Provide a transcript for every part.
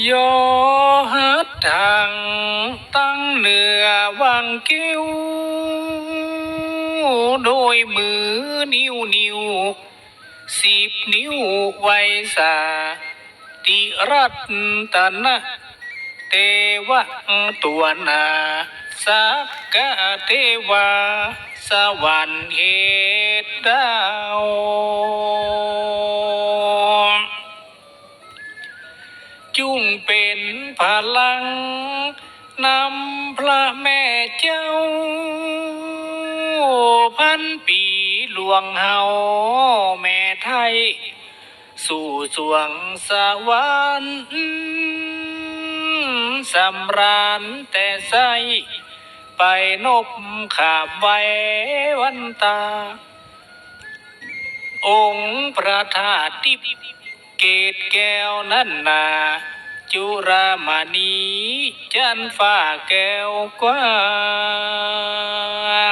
โยหัดทางตั้งเหนือวังกิ้วโดยมือนิ้วนิ้วสิบนิ้วไว้สาติรัตตนะเทวะตัวนาสักกะเทวา สวรรค์เหตุดาว วงเฮาแม่ไทย สู่สวงสวรรค์สำราญแต่ใสไปนบขาบไว้วันตา องค์พระธาตุทิเกตแก้วนั่นนาจุรามณีจันฟ้าแก้วกว้า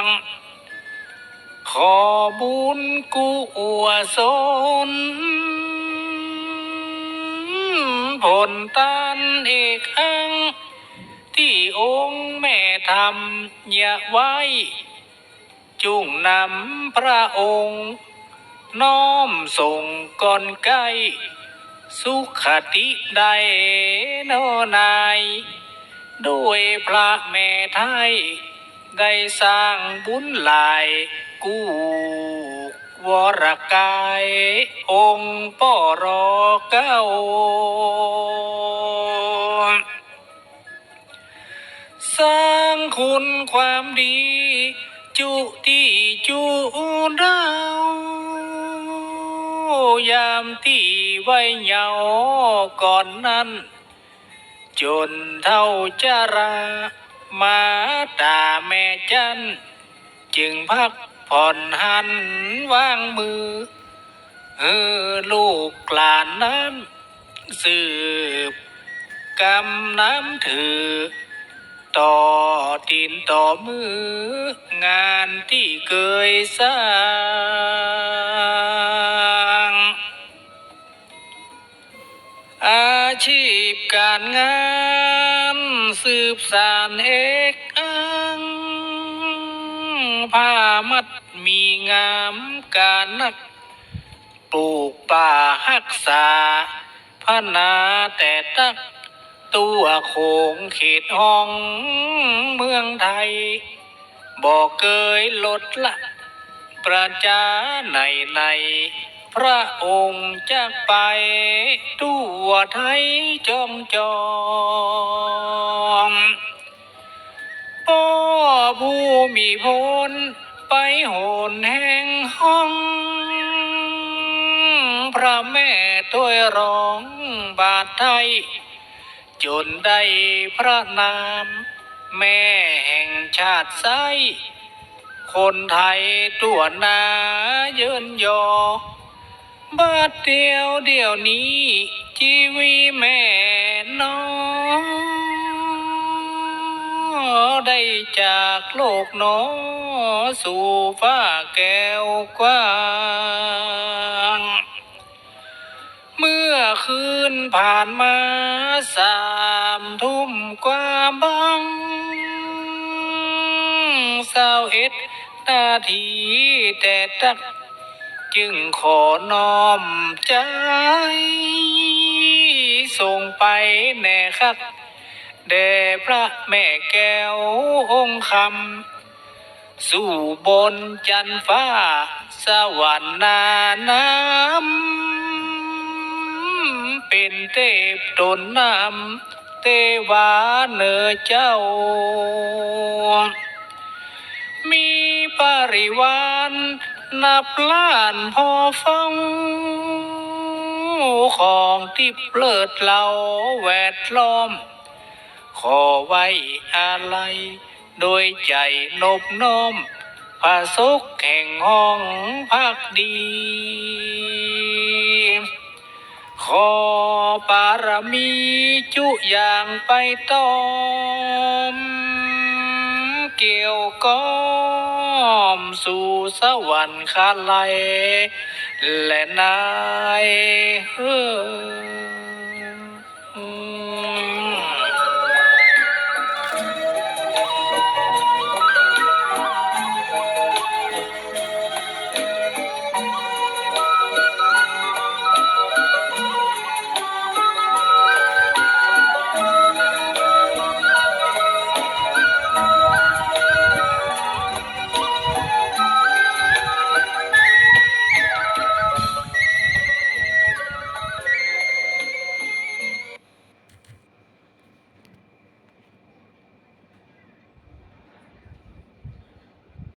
ง ขอบุญกุอสนผลตันเอกอัง ที่องค์แม่ทำอย่าไว้ จุงนำพระองค์ น้อมส่งก่อนไกลสุขติได้นอนาย ด้วยพระแม่ไทย ได้สร้างบุญหลายกู้วรกาย องค์ปอรอเก้าสร้างคุณความดี จุที่จุดาวยามที่ไว้เยาก่อนนั้น จนเท่าจารา มาตาแม่จัน จึงพักผ่อนหันวางมือเออลูกหลานนั้นสืบกำน้ำถือ ต่อตินต่อมือ งานที่เคยสร้างอาชีพการงาน สืบสานเอกอังผ้ามัดมีงามการนัก ปลูกป่าหักษาพนาแต่ตักตัวโคงเขตห้องเมืองไทย บอกเกยลดละ ประจาในใน พระองค์จะไปตัวไทยจอมจองพ่อผู้มีพลไปโหนแห่งห้อง พระแม่ตัวยร้องบาทไทย จนได้พระนาม แม่แห่งชาติไซคนไทยตัวหนาเยินยอ บาดเดียวเดียวนี้ ชีวิแม่น้องได้จากโลกหนอสู่ฟ้าแก้วกว้าง เมื่อคืนผ่านมาสามทุ่มกว่าบังสาวเอ็ดนาทีแต่ตัก จึงขอน้อมใจ ส่งไปแน่ครับแด่พระแม่แก้วองค์คำ สู่บนจันฟ้า สวรรค์นาน้ำเป็นเทพตนนำเทวาเนอเจ้า มีปริวาน นับล้านพอฟัง ของที่เพลิดเหล่าแวดล้อม ขอไว้อาลัยโดยใจนบน้อมพระสุขแห่งห้องพักดี ขอปารมีจุอย่างไปต้อม เกี่ยวก้อ สู่สวรรค์คาไลและนายเฮ้อ